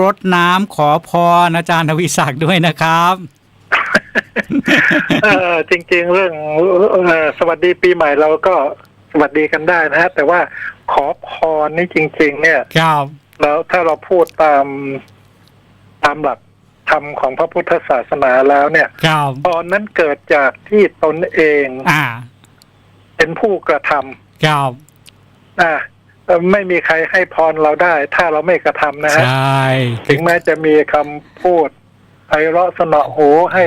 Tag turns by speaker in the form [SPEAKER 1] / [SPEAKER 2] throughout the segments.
[SPEAKER 1] รดน้ำขอพรอาจารย์ทวีศักดิ์ด้วยนะครับ
[SPEAKER 2] เออจริง ๆ เรื่องเอ่อสวัสดีปีใหม่เราก็สวัสดีกันได้นะฮะ แต่ว่าขอพรนี่จริง ๆ เนี่ย
[SPEAKER 1] ครับ
[SPEAKER 2] แล้วถ้าเราพูดตามตามหลักธรรมของพระพุทธศาสนาแล้วเนี่ย
[SPEAKER 1] ครับ
[SPEAKER 2] พรนั้นเกิดจากที่ตนเอง
[SPEAKER 1] อ่า
[SPEAKER 2] เป็นผู้กระท
[SPEAKER 1] ครับำ
[SPEAKER 2] อะเอ่อ ไม่มีใครให้พรเราได้ ถ้าเราไม่กระทำนะ
[SPEAKER 1] ใช
[SPEAKER 2] ฮะ่ถึงแม้จะมีคำพูดไพเราะสนอหูให้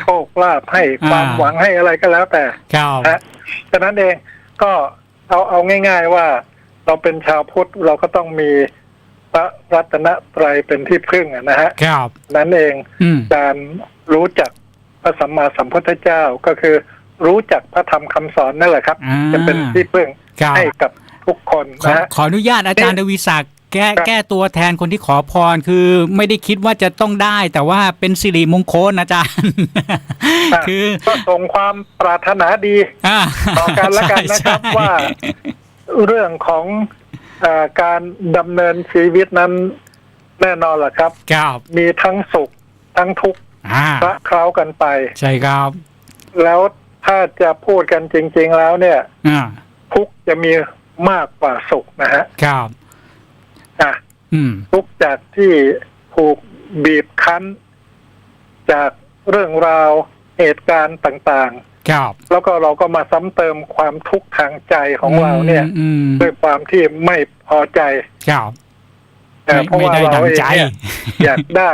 [SPEAKER 2] โชคลาภให้ความหวังให้อะไรก็แล้วแต่
[SPEAKER 1] ครับ
[SPEAKER 2] นะฉะนั้นเองก็เอาเอาง่าย ๆว่า เราเป็นชาวพุทธเราก็ต้องมีพระรัตนตรัยเป็นที่พึ่งอะนะฮะ
[SPEAKER 1] ครับ
[SPEAKER 2] นั้นเอง
[SPEAKER 1] อืม
[SPEAKER 2] การรู้จักพระสัมมาสัมพุทธเจ้าก็คือรู้จักพระธรรมคำสอนนั่นแหละครับ
[SPEAKER 1] อ่า
[SPEAKER 2] จะเป็นที่พึ่ง
[SPEAKER 1] ครับ
[SPEAKER 2] ให้กับ ทุกคน
[SPEAKER 1] ขอ
[SPEAKER 2] นะฮะ
[SPEAKER 1] ขออนุญาตอาจารย์ทวีศักดิ์แก้
[SPEAKER 2] ครับ
[SPEAKER 1] แก้ตัวแทนคนที่ขอพรคือไม่ได้คิดว่าจะต้องได้ แต่ว่าเป็นสิริมงคลอาจารย์ะคือ
[SPEAKER 2] ก็ส่งความปรารถนาดี
[SPEAKER 1] อ่า
[SPEAKER 2] ต่อกันละกันนะครับ
[SPEAKER 1] ใช่
[SPEAKER 2] ว่าเรื่องของเออการดำเนินชีวิตนั้นแน่นอนแหละครับ
[SPEAKER 1] ครับ
[SPEAKER 2] มีทั้งสุขทั้งทุกข์
[SPEAKER 1] อ่า
[SPEAKER 2] คละเคล้ากันไป
[SPEAKER 1] ใช่ครับ
[SPEAKER 2] แล้วถ้าจะพูดกันจริง ๆ แล้วเนี่ย
[SPEAKER 1] อ่า
[SPEAKER 2] ทุกข์จะมี มากกว่าสุขนะฮะ
[SPEAKER 1] ครับ
[SPEAKER 2] อะ
[SPEAKER 1] อืม
[SPEAKER 2] ทุกข์จากที่ถูกบีบคั้น จากเรื่องราวเหตุการณ์ต่าง
[SPEAKER 1] ครับ
[SPEAKER 2] ๆแล้วก็เราก็มาซ้ำเติมความทุกข์ทางใจของเราเนี่ย
[SPEAKER 1] อืม
[SPEAKER 2] ด้วยความที่ไม่พอใจ
[SPEAKER 1] ครับ
[SPEAKER 2] แต่
[SPEAKER 1] ไม่
[SPEAKER 2] เพราะ
[SPEAKER 1] ไม่
[SPEAKER 2] ว่า
[SPEAKER 1] ได้
[SPEAKER 2] เรา
[SPEAKER 1] ดัง
[SPEAKER 2] เอง
[SPEAKER 1] ใจ
[SPEAKER 2] เนี่ยอยากได้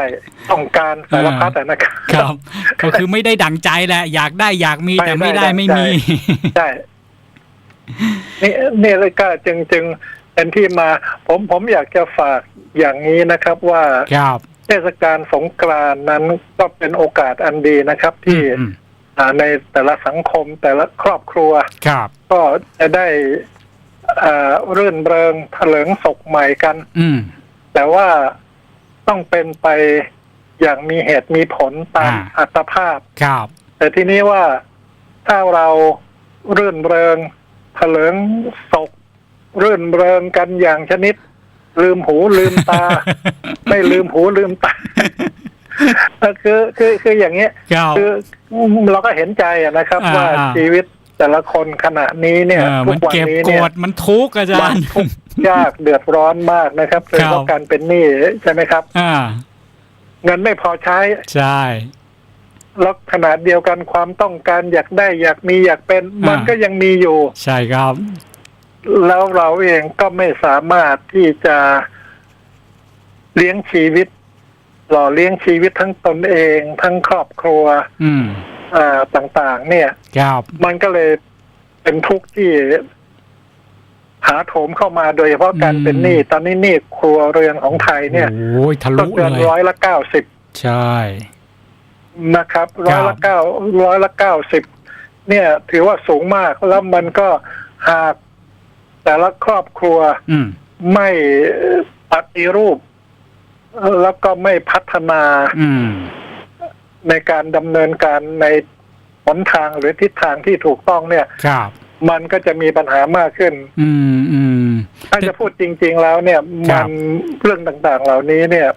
[SPEAKER 2] ต้องการสารพัดอะนะครับ
[SPEAKER 1] ครับ ก็คือไม่ได้ดังใจแหละ อยากได้อยากมี
[SPEAKER 2] ไม่
[SPEAKER 1] แต่ไม่
[SPEAKER 2] ได้
[SPEAKER 1] ได้
[SPEAKER 2] ดัง
[SPEAKER 1] ไม่
[SPEAKER 2] ใจ
[SPEAKER 1] มี
[SPEAKER 2] ใช่ นี่นี่เลยก็จึงจึงเป็นที่มา ผมผมอยากจะฝากอย่างนี้นะครับว่า
[SPEAKER 1] ครับ
[SPEAKER 2] เทศกาลสงกรานต์นั้นก็เป็นโอกาสอันดีนะครับ ที่
[SPEAKER 1] อืม
[SPEAKER 2] อ่าในแต่ละสังคมแต่ละครอบครัว
[SPEAKER 1] ครับ
[SPEAKER 2] ก็จะได้อ่ารื่นเริงเถลิงศกใหม่กัน
[SPEAKER 1] อืม
[SPEAKER 2] แต่ว่าต้องเป็นไปอย่างมีเหตุมีผลตาม
[SPEAKER 1] อ่า
[SPEAKER 2] อัตภาพ
[SPEAKER 1] ครับ
[SPEAKER 2] แต่ทีนี้ว่าถ้าเรารื่นเริง เถลิงศกรื่นเริงกันอย่างชนิด ลืมหูลืมตา ไม่ลืมหูลืมตาคือคือคืออย่างเงี้ย
[SPEAKER 1] ครับ
[SPEAKER 2] คือเราก็เห็นใจอะนะครับ
[SPEAKER 1] อ่า
[SPEAKER 2] ว่า
[SPEAKER 1] อ่า
[SPEAKER 2] ชีวิตแต่ละคนขณะนี้เนี่ย
[SPEAKER 1] เออ
[SPEAKER 2] ทุ
[SPEAKER 1] มัน
[SPEAKER 2] กวัน
[SPEAKER 1] เก็บ
[SPEAKER 2] นี้
[SPEAKER 1] ก
[SPEAKER 2] เนี่ย
[SPEAKER 1] ดมันทุกข์อาจารย์
[SPEAKER 2] ทุกข์ยากเดือดร้อนมากนะครับโดยเฉ
[SPEAKER 1] ครั
[SPEAKER 2] พาะ
[SPEAKER 1] บ
[SPEAKER 2] การเป็นหนี้ใช่ไหมครับ
[SPEAKER 1] อ่า
[SPEAKER 2] เงินไม่พอใช้
[SPEAKER 1] ใช่
[SPEAKER 2] แล้วขนาดเดียวกันความต้องการอยากได้อยากมีอยากเป็น มันก็ยังมีอยู่
[SPEAKER 1] ใช่ครับ
[SPEAKER 2] แล้วเราเองก็ไม่สามารถที่จะเลี้ยงชีวิต หล่อเลี้ยงชีวิตทั้งตนเอง ทั้งครอบครัว
[SPEAKER 1] อืม
[SPEAKER 2] อ่าต่าง ๆ เนี่ย
[SPEAKER 1] ครับ
[SPEAKER 2] มันก็เลยเป็นทุกข์ที่หาโถมเข้ามาโดยเฉพาะการ
[SPEAKER 1] อืม
[SPEAKER 2] เป็นหนี้ตอนนี้หนี้ครัวเรือนของไทยเนี่ย
[SPEAKER 1] โอ้ยทะ
[SPEAKER 2] ก็
[SPEAKER 1] ลุ
[SPEAKER 2] เกิน
[SPEAKER 1] เลย
[SPEAKER 2] ร้อยละเก้าสิบ
[SPEAKER 1] ใช่
[SPEAKER 2] นะครับร้อยละเก้าร้อยละเก้าสิบเนี่ย ถือว่าสูงมากแล้วมันก็หากแต่ละครอบครัว
[SPEAKER 1] อืม
[SPEAKER 2] ไม่ปฏิรูป แล้วก็ไม่พัฒนา
[SPEAKER 1] อืม
[SPEAKER 2] ในการดำเนินการในหนทางหรือทิศทางที่ถูกต้องเนี่ย
[SPEAKER 1] ครับ
[SPEAKER 2] มันก็จะมีปัญหามากขึ้น
[SPEAKER 1] อืมอืม
[SPEAKER 2] ถ้าจะพูดจริง ๆ แล้วเนี่ย
[SPEAKER 1] ครั
[SPEAKER 2] มั
[SPEAKER 1] บ
[SPEAKER 2] นเรื่องต่างๆ เหล่านี้เนี่ย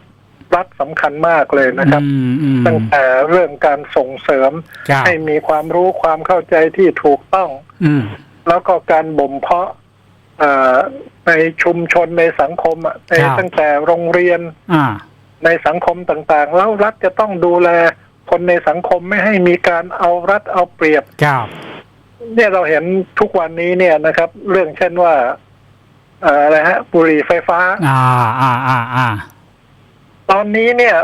[SPEAKER 2] รัฐสำคัญมากเลยนะครับ
[SPEAKER 1] อืมอืม
[SPEAKER 2] ตั้งแต่เรื่องการส่งเสริม
[SPEAKER 1] ครับ
[SPEAKER 2] ให้มีความรู้ความเข้าใจที่ถูกต้อง
[SPEAKER 1] อืม
[SPEAKER 2] แล้วก็การบ่มเพาะเอ่อในชุมชนในสังคมอะใน
[SPEAKER 1] ครับ
[SPEAKER 2] ตั้งแต่โรงเรียน
[SPEAKER 1] อ่า
[SPEAKER 2] ในสังคมต่างๆ แล้วรัฐจะต้องดูแลคนในสังคมไม่ให้มีการเอารัฐเอาเปรียบ
[SPEAKER 1] ครับ
[SPEAKER 2] เนี่ยเราเห็นทุกวันนี้เนี่ยนะครับ เรื่องเช่นว่าเอ่ออะไรฮะบุหรี่ไฟฟ้า
[SPEAKER 1] อ่าอ่าอ่าอ่า
[SPEAKER 2] ตอนนี้เนี่ย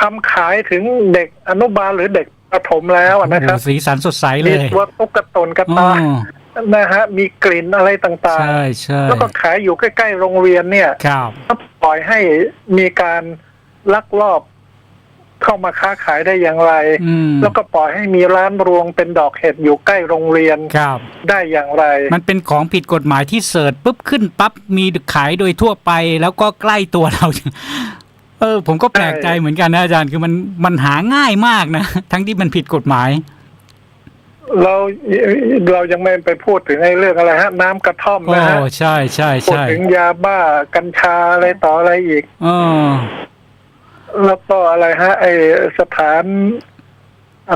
[SPEAKER 2] ทำขายถึงเด็กอนุบาลหรือเด็กประถมแล้วอะนะครับ
[SPEAKER 1] โอ้สีสันสดใสเล
[SPEAKER 2] มี
[SPEAKER 1] ย
[SPEAKER 2] ตัวตุ๊กตนกระ
[SPEAKER 1] อ๋
[SPEAKER 2] ตา
[SPEAKER 1] อ
[SPEAKER 2] นะฮะ มีกลิ่นอะไรต่าง
[SPEAKER 1] ใช่ใช่
[SPEAKER 2] ๆแล้วก็ขายอยู่ใกล้ ๆ โรงเรียนเนี่ย
[SPEAKER 1] ครับ
[SPEAKER 2] ก็ปล่อยให้มีการลักลอบ เข้ามาค้าขายได้อย่างไร
[SPEAKER 1] อืม
[SPEAKER 2] แล้วก็ปล่อยให้มีร้านรวงเป็นดอกเห็ดอยู่ใกล้โรงเรียน
[SPEAKER 1] ครับ
[SPEAKER 2] ได้อย่างไร
[SPEAKER 1] มันเป็นของผิดกฎหมายที่เสิร์ชปุ๊บขึ้นปั๊บมีขายโดยทั่วไปแล้วก็ใกล้ตัวเรา เออ ผมก็แปลกใจ
[SPEAKER 2] ใช่
[SPEAKER 1] เหมือนกันนะอาจารย์คือมันมันหาง่ายมากนะทั้งที่มันผิดกฎหมาย
[SPEAKER 2] เราเรายังไม่ไปพูดถึงไอ้เรื่องอะไรฮะ น้ำกระท่อม
[SPEAKER 1] โอ้
[SPEAKER 2] นะฮะ
[SPEAKER 1] ใช่ใช่
[SPEAKER 2] พูด
[SPEAKER 1] ใช่
[SPEAKER 2] ถึงยาบ้ากัญชาอะไรต่ออะไรอีก
[SPEAKER 1] เออ
[SPEAKER 2] แล้วก็อะไรฮะ ไอสถาน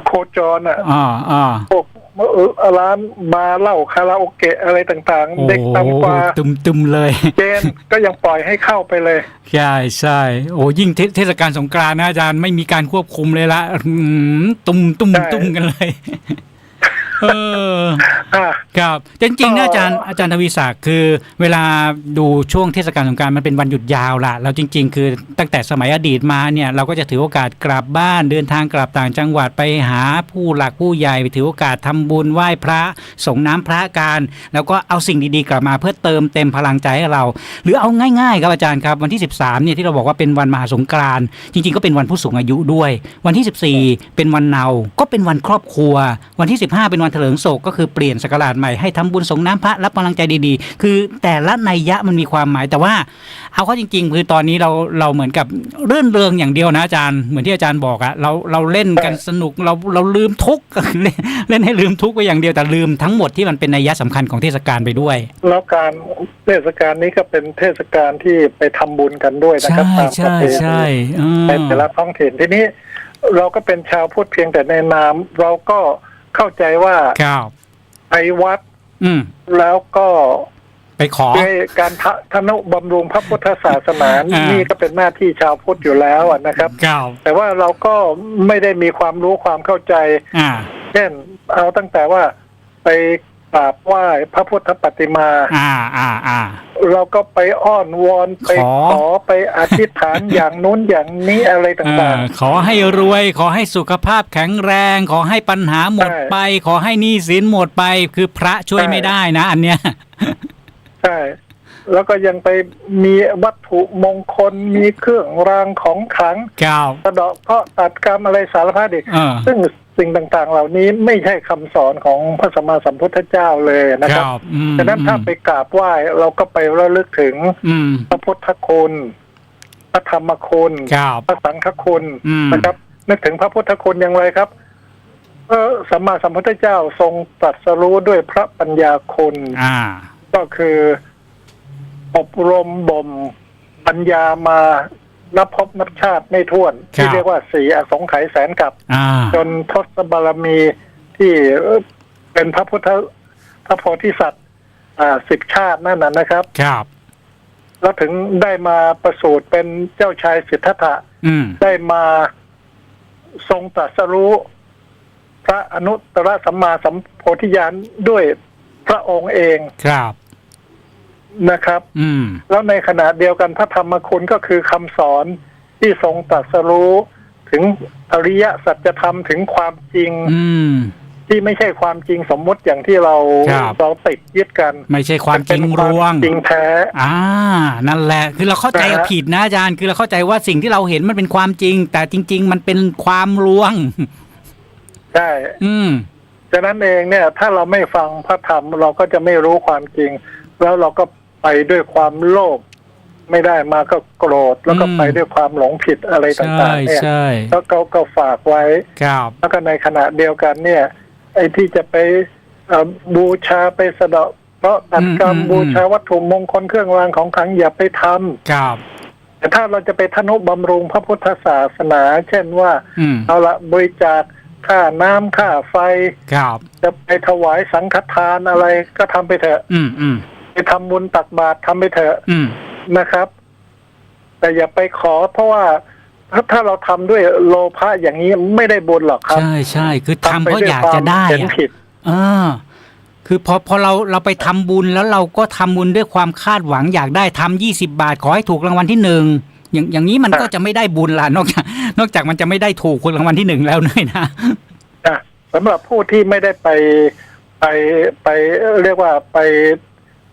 [SPEAKER 2] โคจรอะ
[SPEAKER 1] อ่าอ่า
[SPEAKER 2] พวกเอ่อร้านบาร์เหล้าคาราโอเกะอะไรต่าง
[SPEAKER 1] โอ้
[SPEAKER 2] ๆเด็กต่ำกว่า
[SPEAKER 1] ตึมตึมๆเลย
[SPEAKER 2] เกณฑ์ก็ยังปล่อยให้เข้าไปเลย
[SPEAKER 1] ใช่ใช่โอ้ยิ่งเทเทศกาลสงกรานต์นะอาจารย์ไม่มีการควบคุมเลยละอืมตุ้มตุ้ม
[SPEAKER 2] ใช่
[SPEAKER 1] ตุ้มกันเลย เออ
[SPEAKER 2] อ่า
[SPEAKER 1] ครับจริงๆนะ
[SPEAKER 2] ก็
[SPEAKER 1] อาจารย์อาจารย์ทวีศักดิ์คือ เวลาดูช่วงเทศกาลสงกรารมันเป็นวันหยุดยาวละแล้วจริง ๆ คือตั้งแต่สมัยอดีตมาเนี่ยเราก็จะถือโอกาสกลับบ้านเดินทางกลับต่างจังหวัดไปหาผู้หลักผู้ใหญ่ไปถือโอกาสทำบุญไหว้พระส่งน้ำพระการแล้วก็เอาสิ่งดีๆกลับมาเพื่อเติมเต็มพลังใจให้เรา หรือเอาง่ายๆครับอาจารย์ครับวันที่ 13เนี่ยที่เราบอกว่าเป็นวันมหาสงกรานต์จริงๆก็เป็นวันผู้สูงอายุด้วย วันที่ 14 เป็นวันเนาก็เป็นวันครอบครัว วันที่ 15 เป็นวันเถลิงศกก็คือเปลี่ยนสกราชใหม่ให้ทำบุญส่งน้ำพระรับกำลังใจดีๆ คือแต่ละนัยยะมันมีความหมายแต่ว่า เอาเข้าจริง ๆ คือตอนนี้เราเราเหมือนกับเรื่นเริงอย่างเดียวนะอาจารย์เหมือนที่อาจารย์บอกอะเราเราเล่นกันสนุกเราเราลืมทุกข์เล่นเล่นให้ลืมทุกข์ไปอย่างเดียวแต่ลืมทั้งหมดที่มันเป็นนัยยะสำคัญของเทศกาลไปด้วย
[SPEAKER 2] แล้วการเทศกาลนี้ก็เป็นเทศกาลที่ไปทำบุญกันด้วยนะค
[SPEAKER 1] ใช่
[SPEAKER 2] รับตามประ
[SPEAKER 1] ใช่
[SPEAKER 2] เพณี
[SPEAKER 1] ใช่เออ
[SPEAKER 2] ในแต่ละท้องถิ่นทีนี้เราก็เป็นชาวพุทธเพียงแต่ในนาม เราก็ เข้าใจว่า
[SPEAKER 1] ครับ
[SPEAKER 2] ไปวัด
[SPEAKER 1] อืม
[SPEAKER 2] แล้วก็
[SPEAKER 1] ไปขอ
[SPEAKER 2] ด้วยการทะทนุบำรุงพระพุทธศาสนา
[SPEAKER 1] อ่านี่
[SPEAKER 2] นี่ก็เป็นหน้าที่ชาวพุทธอยู่แล้วอะนะครับ
[SPEAKER 1] ครับ
[SPEAKER 2] แต่ว่าเราก็ไม่ได้มีความรู้ความเข้าใจ
[SPEAKER 1] อ่า
[SPEAKER 2] เช่นเอาตั้งแต่ว่าไป กราบไหว้พระพุทธปฏิมา
[SPEAKER 1] อ่าอ่าอ่า
[SPEAKER 2] เราก็ไปอ้อนวอนไป
[SPEAKER 1] ขอ
[SPEAKER 2] ขอไปอธิษฐานอย่างนู้นอย่างนี้อะไร
[SPEAKER 1] เอ
[SPEAKER 2] ต่าง
[SPEAKER 1] อขอให้รวย ขอให้สุขภาพแข็งแรง ขอให้ปัญหาหมด
[SPEAKER 2] ใช่
[SPEAKER 1] ไป ขอให้หนี้สินหมดไป คือพระช่วย
[SPEAKER 2] ใช่
[SPEAKER 1] ไม่ได้นะ อันเนี้ย
[SPEAKER 2] ๆ ใช่ แล้วก็ยังไปมีวัตถุมงคลมีเครื่องรางของขลัง
[SPEAKER 1] ครับ
[SPEAKER 2] สะเดาะเคราะห์ตัดกรรมอะไรสารพัดอีก
[SPEAKER 1] เออ
[SPEAKER 2] ซึ่งสิ่งต่างๆ เหล่านี้ไม่ใช่คำสอนของพระสัมมาสัมพุทธเจ้าเลยนะ
[SPEAKER 1] ค
[SPEAKER 2] ครับ
[SPEAKER 1] รับอืม
[SPEAKER 2] ฉะนั้นถ้าไปกราบไหว้เราก็ไประลึกถึง
[SPEAKER 1] อืม
[SPEAKER 2] พระพุทธคุณพระธรรมคุณ
[SPEAKER 1] ครับ
[SPEAKER 2] พระสังฆคุณ
[SPEAKER 1] อืม
[SPEAKER 2] นะครับนึกถึงพระพุทธคุณอย่างไรครับเออสัมมาสัมพุทธเจ้าทรงตรัสรู้ด้วยพระปัญญาคุณ
[SPEAKER 1] อ่า
[SPEAKER 2] ก็คือ อบรมบ่มปัญญามานับพบนับชาติไม่ถ้วน ที่
[SPEAKER 1] ครับ
[SPEAKER 2] เรียกว่าสีอสงไขยแสนกับ
[SPEAKER 1] อ่า
[SPEAKER 2] จนทศบารมีที่เอ่อเป็นพระพุทธพระโพธิสัตว์อ่าสิบชาตินั่นนะนะครับ
[SPEAKER 1] ครับ
[SPEAKER 2] แล้วถึงได้มาประสูติเป็นเจ้าชายสิทธัตถะ
[SPEAKER 1] อืม
[SPEAKER 2] ได้มาทรงตรัสรู้พระอนุตตรสัมมาสัมโพธิญาณด้วยพระองค์เอง
[SPEAKER 1] ครับ
[SPEAKER 2] นะครับ
[SPEAKER 1] อืม
[SPEAKER 2] แล้วในขณะเดียวกันพระธรรมคุณก็คือคำสอนที่ทรงตรัสรู้ ถึงอริยสัจธรรมถึงความจริง
[SPEAKER 1] อืม
[SPEAKER 2] ที่ไม่ใช่ความจริงสมมุติอย่างที่เรา
[SPEAKER 1] ครับ
[SPEAKER 2] เราติดยึดกัน
[SPEAKER 1] ไม่ใช่ความจริง
[SPEAKER 2] เป็น
[SPEAKER 1] รวง
[SPEAKER 2] จริงแท้
[SPEAKER 1] อ่า นั่นแหละ คือเราเข้าใจ
[SPEAKER 2] นะฮะ
[SPEAKER 1] ผิดนะอาจารย์ คือเราเข้าใจว่าสิ่งที่เราเห็นมันเป็นความจริง แต่จริง ๆ มันเป็นความลวง
[SPEAKER 2] ใช่
[SPEAKER 1] อืม
[SPEAKER 2] ฉะนั้นเองเนี่ย ถ้าเราไม่ฟังพระธรรมเราก็จะไม่รู้ความจริง แล้วเราก็ ไปด้วยความโลภไม่ได้มาก็โกรธแล้วก็
[SPEAKER 1] อืม
[SPEAKER 2] ไปด้วยความหลงผิดอะไร
[SPEAKER 1] ใช่
[SPEAKER 2] ต่างๆเนี่ย
[SPEAKER 1] ใช่
[SPEAKER 2] แล้วก็ก็ฝากไว้
[SPEAKER 1] ครับ
[SPEAKER 2] แล้วก็ในขณะเดียวกันเนี่ย ไอ้ที่จะไปเอ่อบูชาไปสะเดาะเพราะตัดกรรม
[SPEAKER 1] อืมอืม
[SPEAKER 2] บูชาวัตถุมงคลเครื่องรางของขลังอย่าไปทำ
[SPEAKER 1] ครับ
[SPEAKER 2] แต่ถ้าเราจะไปทนุบำรุงพระพุทธศาสนา เช่นว่า
[SPEAKER 1] อืม
[SPEAKER 2] เอาละบริจาคค่าน้ำค่าไฟ
[SPEAKER 1] ครับ
[SPEAKER 2] จะไปถวายสังฆทานอะไรก็ทำไปเถอะ
[SPEAKER 1] อืมอืม
[SPEAKER 2] ไปทำบุญตักบาตรทำไปเถอะ
[SPEAKER 1] อืม
[SPEAKER 2] นะครับ แต่อย่าไปขอ เพราะว่าถ้าถ้าเราทำด้วยโลภะอย่างนี้ไม่ได้บุญหรอกครับ
[SPEAKER 1] ใช่ใช่คือทำ
[SPEAKER 2] ไป
[SPEAKER 1] เพราะ
[SPEAKER 2] ด้วย
[SPEAKER 1] อยาก
[SPEAKER 2] ควม
[SPEAKER 1] จะได้
[SPEAKER 2] เห็น
[SPEAKER 1] อะ
[SPEAKER 2] ผิด
[SPEAKER 1] เออคือพอพอเราเราไปทำบุญแล้วเราก็ทำบุญด้วยความคาดหวังอยากได้ทำยี่สิบาท ขอให้ถูกรางวัลที่หนึ่งอย่างอย่างนี้มัน
[SPEAKER 2] ครับ
[SPEAKER 1] ก็จะไม่ได้บุญละนอกจาก นอกจากมันจะไม่ได้ถูกรางวัลที่หนึ่งแล้วด้วยนะ
[SPEAKER 2] นะสำหรับผู้ที่ไม่ได้ไปไปไปเรียกว่าไป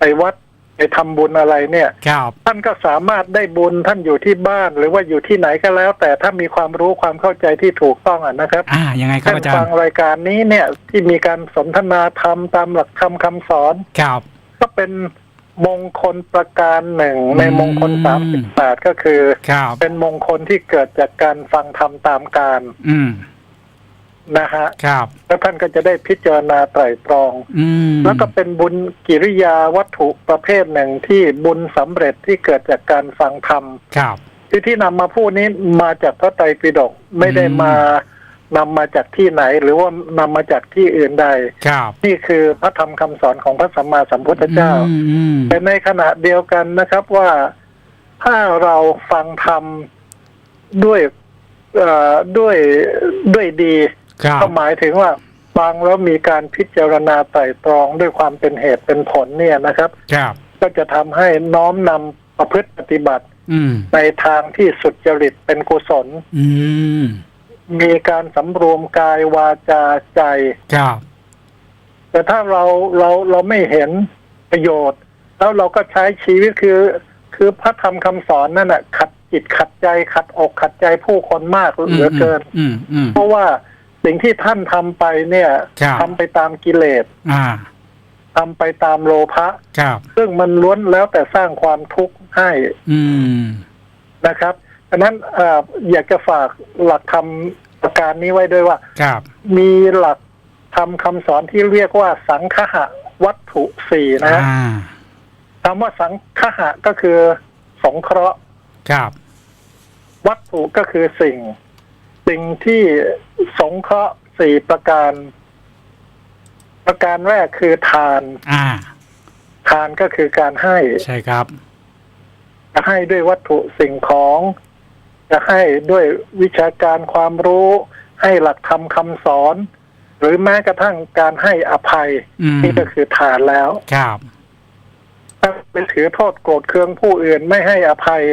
[SPEAKER 2] ไปวัดไปทำบุญอะไรเนี่ย
[SPEAKER 1] ครับ
[SPEAKER 2] ท่านก็สามารถได้บุญท่านอยู่ที่บ้าน หรือว่าอยู่ที่ไหนก็แล้ว แต่ถ้ามีความรู้ความเข้าใจที่ถูกต้องอะนะครับ
[SPEAKER 1] อ่ายังไงครับ
[SPEAKER 2] เช่น
[SPEAKER 1] อาจาร
[SPEAKER 2] ฟั
[SPEAKER 1] ย์
[SPEAKER 2] งรายการนี้เนี่ยที่มีการสนทนาธรรมตามหลักธรรมคำสอน
[SPEAKER 1] ครับ
[SPEAKER 2] ก็เป็นมงคลประการหนึ่งในมงคล
[SPEAKER 1] อืม
[SPEAKER 2] สามสิบแปดก็คือ
[SPEAKER 1] ครับ
[SPEAKER 2] เป็นมงคลที่เกิดจากการฟังธรรมตามการ
[SPEAKER 1] อืม
[SPEAKER 2] นะฮะ
[SPEAKER 1] ครับ
[SPEAKER 2] แล้วท่านก็จะได้พิจารณาไตร่ตรอง
[SPEAKER 1] อืม
[SPEAKER 2] แล้วก็เป็นบุญกิริยาวัตถุประเภทหนึ่งที่บุญสำเร็จที่เกิดจากการฟังธรรม
[SPEAKER 1] ครับ
[SPEAKER 2] ที่ที่นำมาพูดนี้มาจากพระไตรปิฎกไม่ได้
[SPEAKER 1] อืม
[SPEAKER 2] มานำมาจากที่ไหน หรือว่านำมาจากที่อื่นใด
[SPEAKER 1] ครับ
[SPEAKER 2] นี่คือพระธรรมคำสอนของพระสัมมาสัมพุทธเจ้า
[SPEAKER 1] อืมอืม
[SPEAKER 2] แต่ในขณะเดียวกันนะครับว่าถ้าเราฟังธรรมด้วยเอ่อด้วยด้วยดี
[SPEAKER 1] ครับ
[SPEAKER 2] ก็หมายถึงว่าฟังแล้วมีการพิจารณาไตร่ตรองด้วยความเป็นเหตุเป็นผลเนี่ยนะครับ
[SPEAKER 1] ครับ
[SPEAKER 2] ก็จะทำให้น้อมนำประพฤติปฏิบัติ
[SPEAKER 1] อืม
[SPEAKER 2] ในทางที่สุจริตเป็นกุศล
[SPEAKER 1] อืม
[SPEAKER 2] มีการสำรวมกายวาจาใจ
[SPEAKER 1] ครับ
[SPEAKER 2] แต่ถ้าเราเราเราไม่เห็นประโยชน์ แล้วเราก็ใช้ชีวิตคือ คือพระธรรมคำสอนนั่นแหะขัดจิตขัดใจขัดอกขัดใจผู้คนมากเหลือเกิน
[SPEAKER 1] อืมอืม
[SPEAKER 2] เพราะว่า สิ่งที่ท่านทำไปเนี่ย
[SPEAKER 1] ครับ
[SPEAKER 2] ทำไปตามกิเลส
[SPEAKER 1] อ่า
[SPEAKER 2] ทำไปตามโลภะ
[SPEAKER 1] ครับ
[SPEAKER 2] ซึ่งมันล้วนแล้วแต่สร้างความทุกข์ให้
[SPEAKER 1] อืม
[SPEAKER 2] นะครับดังนั้นเอ่ออยากจะฝากหลักธรรมประการนี้ไว้ด้วยว่า
[SPEAKER 1] ครับ
[SPEAKER 2] มีหลักทำคำสอนที่เรียกว่า สังคหะวัตถุสี่นะ
[SPEAKER 1] อ่า
[SPEAKER 2] คำว่าสังคหะก็คือสงเคราะห์
[SPEAKER 1] ครับ
[SPEAKER 2] วัตถุก็คือสิ่ง สิ่งที่สงเคราะห์สี่ประการ ประการแรกคือทาน
[SPEAKER 1] อ่า
[SPEAKER 2] ทานก็คือการให้
[SPEAKER 1] ใช่ครับ
[SPEAKER 2] จะให้ด้วยวัตถุสิ่งของ จะให้ด้วยวิชาการความรู้ ให้หลักธรรมคำสอน หรือแม้กระทั่งการให้อภัย
[SPEAKER 1] อืม
[SPEAKER 2] นี่ก็คือทานแล้ว
[SPEAKER 1] ครับ
[SPEAKER 2] ถ้าเป็นถือโทษโกรธเคืองผู้อื่นไม่ให้อภัย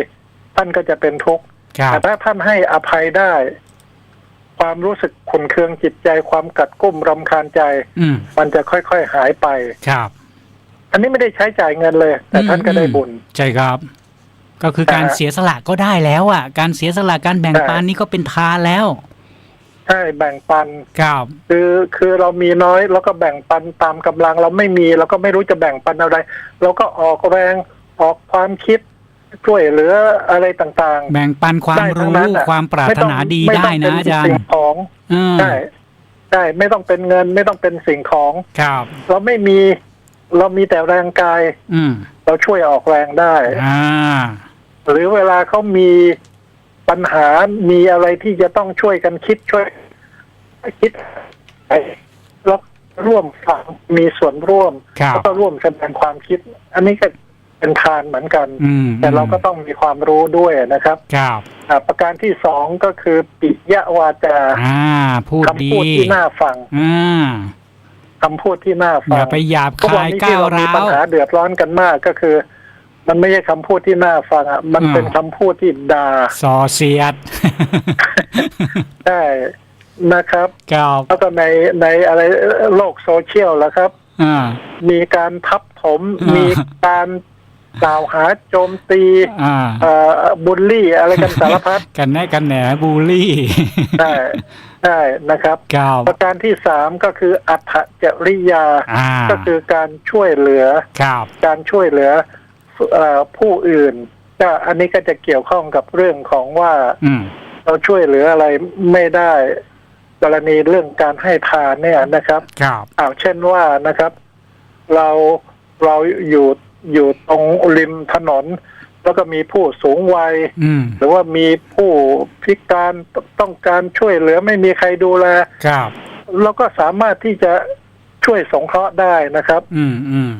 [SPEAKER 2] ท่านก็จะเป็นทุกข์
[SPEAKER 1] ครับ
[SPEAKER 2] แต่ถ้าท่านให้อภัยได้ ความรู้สึกขุนเคืองจิตใจความกัดกุ้มรำคาญใจ
[SPEAKER 1] อืม
[SPEAKER 2] มันจะค่อยๆหายไป
[SPEAKER 1] ครับ
[SPEAKER 2] อันนี้ไม่ได้ใช้จ่ายเงินเลย แต่ท่านก็ได้บุญ
[SPEAKER 1] ใช่ครับ ก็คือการ
[SPEAKER 2] นะฮะ
[SPEAKER 1] เสียสละก็ได้แล้วอะ การเสียสละการแบ่ง
[SPEAKER 2] ใช่
[SPEAKER 1] ปันนี่ก็เป็นทานแล้ว
[SPEAKER 2] ใช่แบ่งปัน
[SPEAKER 1] ครับ
[SPEAKER 2] คือคือเรามีน้อยแล้วก็แบ่งปันตามกำลังเราไม่มีเราก็ไม่รู้จะแบ่งปันอะไรเราก็ออกแรงออกความคิด ช่วยเหลืออะไรต่าง
[SPEAKER 1] แบ่งปันค
[SPEAKER 2] ๆ
[SPEAKER 1] วาม
[SPEAKER 2] ได้ทั้ง
[SPEAKER 1] รู้
[SPEAKER 2] นั้นน่ะ
[SPEAKER 1] ความปรารถนาดี
[SPEAKER 2] ม่
[SPEAKER 1] ได้
[SPEAKER 2] ต้อง
[SPEAKER 1] นะอาจาร
[SPEAKER 2] ไม่
[SPEAKER 1] ย์
[SPEAKER 2] ต้องเป็นสิ่งของ
[SPEAKER 1] อืม
[SPEAKER 2] ใช่ใช่ไม่ต้องเป็นเงิน ไม่ต้องเป็นสิ่งของ
[SPEAKER 1] ครับ
[SPEAKER 2] เราไม่มี เรามีแต่แรงกาย
[SPEAKER 1] อืม
[SPEAKER 2] เราช่วยออกแรงได้
[SPEAKER 1] อ่า
[SPEAKER 2] หรือเวลาเขามีปัญหา มีอะไรที่จะต้องช่วยกันคิดช่วย คิดไปแล้วร่วมฟังมีส่วนร่วม
[SPEAKER 1] ครับ
[SPEAKER 2] แล้วก็ร่วมแสดงความคิด อันนี้ก็ เป็นทานเหมือนกัน
[SPEAKER 1] อืม
[SPEAKER 2] แต่เราก็ต้องมีความรู้ด้วยนะครับ
[SPEAKER 1] ครับ
[SPEAKER 2] อ่าประการที่สองก็คือปิยวาจา
[SPEAKER 1] อ่าพูดดี
[SPEAKER 2] คำพูดที่น่าฟัง
[SPEAKER 1] อ่า
[SPEAKER 2] คำพูดที่น่า
[SPEAKER 1] อ
[SPEAKER 2] ฟั
[SPEAKER 1] ย่างไปหยาบ
[SPEAKER 2] ทุกวั
[SPEAKER 1] คานย
[SPEAKER 2] นี้
[SPEAKER 1] ก้า
[SPEAKER 2] ที่
[SPEAKER 1] ว
[SPEAKER 2] เรามี
[SPEAKER 1] ร้า
[SPEAKER 2] ปัญ
[SPEAKER 1] ว
[SPEAKER 2] หาเดือดร้อนกันมากก็คือ มันไม่ใช่คำพูดที่น่าฟังอะมัน
[SPEAKER 1] อ่า
[SPEAKER 2] เป็นคำพูดที่ด่า
[SPEAKER 1] สอเสียด
[SPEAKER 2] ได้นะครับ
[SPEAKER 1] ครับ
[SPEAKER 2] แล้วก็ในในอะไรโลกโซเชียลแล้วครับ
[SPEAKER 1] อ่า
[SPEAKER 2] มีการทับถม
[SPEAKER 1] อ่ามี
[SPEAKER 2] มีการ กล่าวหาโจมตี
[SPEAKER 1] อ่า
[SPEAKER 2] เอ่อบูลลี่อะไรกันสารพัด
[SPEAKER 1] กันแน่กันแหนบูลลี่
[SPEAKER 2] ได้ได้นะครับ
[SPEAKER 1] ครับ
[SPEAKER 2] ประการที่สามก็คืออัตจริยา
[SPEAKER 1] อ่า
[SPEAKER 2] ก็คือการช่วยเหลือ
[SPEAKER 1] ครับ
[SPEAKER 2] การช่วยเหลือเอ่อผู้อื่นก็อันนี้ก็จะเกี่ยวข้องกับเรื่องของว่า
[SPEAKER 1] อืม
[SPEAKER 2] เราช่วยเหลืออะไรไม่ได้ กรณีเรื่องการให้ทานเนี่ยนะครับ
[SPEAKER 1] ครับ
[SPEAKER 2] อ้าวเช่นว่านะครับ เราเราอยู่ อยู่ตรงริมถนน แล้วก็มีผู้สูงวัย
[SPEAKER 1] อืม
[SPEAKER 2] หรือว่ามีผู้พิการต้องการช่วยเหลือไม่มีใครดูแล
[SPEAKER 1] ครับ
[SPEAKER 2] เราก็สามารถที่จะช่วยสงเคราะห์ได้นะครับ
[SPEAKER 1] อืมอืม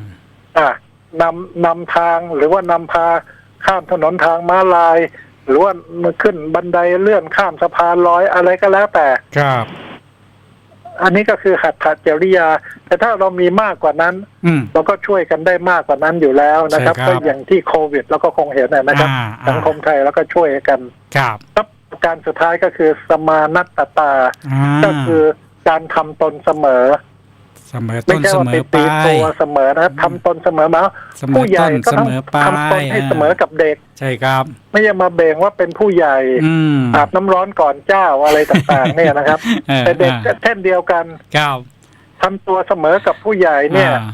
[SPEAKER 2] อะนำนำทางหรือว่านำพาข้ามถนนทางม้าลาย หรือว่าขึ้นบันไดเลื่อนข้ามสะพานลอยอะไรก็แล้วแต่
[SPEAKER 1] ครับ
[SPEAKER 2] อันนี้ก็คือหัตถจริยา แต่ถ้าเรามีมากกว่านั้น
[SPEAKER 1] อืม
[SPEAKER 2] เราก็ช่วยกันได้มากกว่านั้นอยู่แล้วนะครับ
[SPEAKER 1] ใช่ครับ
[SPEAKER 2] ก็อย่างที่โควิดเราก็คงเห็นนะนะครับ
[SPEAKER 1] อ่า
[SPEAKER 2] สังคมไทยแล้วก็ช่วยกัน
[SPEAKER 1] ครับ
[SPEAKER 2] ครับการสุดท้ายก็คือสมานัตตา
[SPEAKER 1] อ่า
[SPEAKER 2] ก็คือการทำตนเสมอ
[SPEAKER 1] เสมอ
[SPEAKER 2] ไม่
[SPEAKER 1] ต้น
[SPEAKER 2] ใช่
[SPEAKER 1] เส
[SPEAKER 2] ว่ามไป
[SPEAKER 1] อป
[SPEAKER 2] ตี
[SPEAKER 1] ลาย
[SPEAKER 2] ตัวเสมอนะครับทำตนเสมอมา
[SPEAKER 1] เสมอ
[SPEAKER 2] ผู้ใหญ่
[SPEAKER 1] ต้น
[SPEAKER 2] ก็
[SPEAKER 1] เส
[SPEAKER 2] ต้อง
[SPEAKER 1] มอปลาย
[SPEAKER 2] ทำตนให้เสมอกับเด็ก
[SPEAKER 1] ใช่ครับ
[SPEAKER 2] ไม่ใช่มาเบ่งว่าเป็นผู้ใหญ่
[SPEAKER 1] อืม
[SPEAKER 2] อาบน้ำร้อนก่อนเจ้าอะไรต่างๆ เนี่ยนะครับ
[SPEAKER 1] ออ
[SPEAKER 2] แต่เด็กก็
[SPEAKER 1] อ่า
[SPEAKER 2] เช่นเดียวกัน
[SPEAKER 1] ครับ
[SPEAKER 2] ทำตัวเสมอกับผู้ใหญ่เนี่ย
[SPEAKER 1] อ่า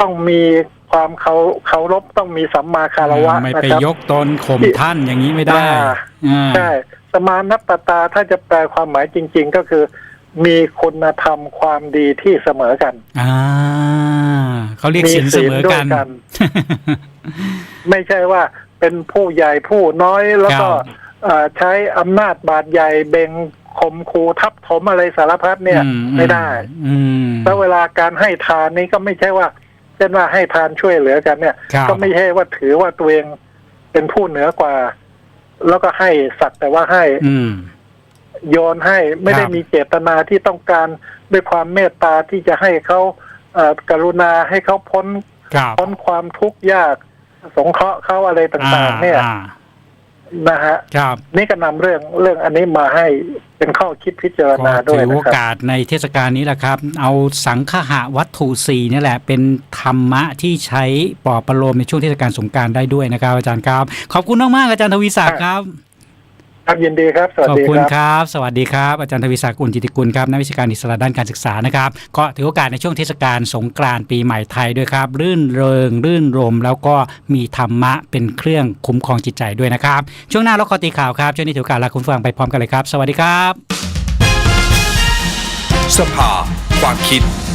[SPEAKER 2] ต้องมีความเคาเคารพต้องมีสัมมาคารวะ
[SPEAKER 1] ไม่
[SPEAKER 2] นะ
[SPEAKER 1] ไป
[SPEAKER 2] ครับ
[SPEAKER 1] ยกตนข่มท่านอย่างนี้ไม่ได้
[SPEAKER 2] อ่า
[SPEAKER 1] อ่า
[SPEAKER 2] ใช่สมานัตตาถ้าจะแปลความหมายจริง ๆ ก็คือ มีคุณธรรมความดีที่เสมอกัน
[SPEAKER 1] อ่าเขาเรียกศีลเสมอ
[SPEAKER 2] ด้ว
[SPEAKER 1] กั
[SPEAKER 2] ย
[SPEAKER 1] น
[SPEAKER 2] กัน ไม่ใช่ว่าเป็นผู้ใหญ่ผู้น้อยแล้วก็
[SPEAKER 1] ครับ
[SPEAKER 2] เอ่อใช้อำนาจบาดใหญ่เบ่งข่มขู่ทับถมอะไรสารพัดเนี่ย
[SPEAKER 1] อื
[SPEAKER 2] ไม่ได้
[SPEAKER 1] อืม
[SPEAKER 2] แล้วเวลาการให้ทานนี้ก็ไม่ใช่ว่าเช่นว่าให้ทานช่วยเหลือกันเนี่ย
[SPEAKER 1] ครับ
[SPEAKER 2] ก็ไม่ใช่ว่าถือว่าตัวเองเป็นผู้เหนือกว่า แล้วก็ให้สัตว์แต่ว่าให้
[SPEAKER 1] อืม
[SPEAKER 2] โยนให้ไม่ได้
[SPEAKER 1] ครับ
[SPEAKER 2] มีเจตนาที่ต้องการด้วยความเมตตาที่จะให้เขาเอ่อกรุณาให้เขาพ้น
[SPEAKER 1] ครับ
[SPEAKER 2] พ้นความทุกข์ยาก สงเคราะห์เขาอะไรต่าง ๆ เนี่ย
[SPEAKER 1] อ่า
[SPEAKER 2] นะฮะ
[SPEAKER 1] ครับ
[SPEAKER 2] นี่ก็นำเรื่องเรื่องอันนี้มาให้เป็นข้อคิดพิจาร
[SPEAKER 1] ก็
[SPEAKER 2] ณาด้วย
[SPEAKER 1] ถือ
[SPEAKER 2] นะ
[SPEAKER 1] โอ
[SPEAKER 2] ครับ
[SPEAKER 1] กาสในเทศกาลนี้แหละครับ เอาสังฆะวัตถุสี่นี่แหละ เป็นธรรมะที่ใช้ปลอบประโลมในช่วงเทศกาลสงกรารได้ด้วยนะครับ อาจารย์ครับ ขอบคุณมากๆอาจารย์ทวีศักดิ์ครับ
[SPEAKER 2] ครับยินดีครับสวัส
[SPEAKER 1] ขอบ
[SPEAKER 2] ดี
[SPEAKER 1] คุณ
[SPEAKER 2] ครับ
[SPEAKER 1] ครับ สวัสดีครับ อาจารย์ทวีศักดิ์อุ่นจิติกุลครับนักวิชาการอิสระด้านการศึกษานะครับ ก็ถือโอกาสในช่วงเทศกาลสงกรานต์ปีใหม่ไทยด้วยครับ รื่นเริง รื่นรม แล้วก็มีธรรมะเป็นเครื่องคุ้มครองจิตใจด้วยนะครับ ช่วงหน้าเราขอตีข่าวครับช่วงนี้ถือโอกาสลาคุณผู้ฟังไปพร้อมกันเลยครับ สวัสดีครับ
[SPEAKER 3] สภาความคิด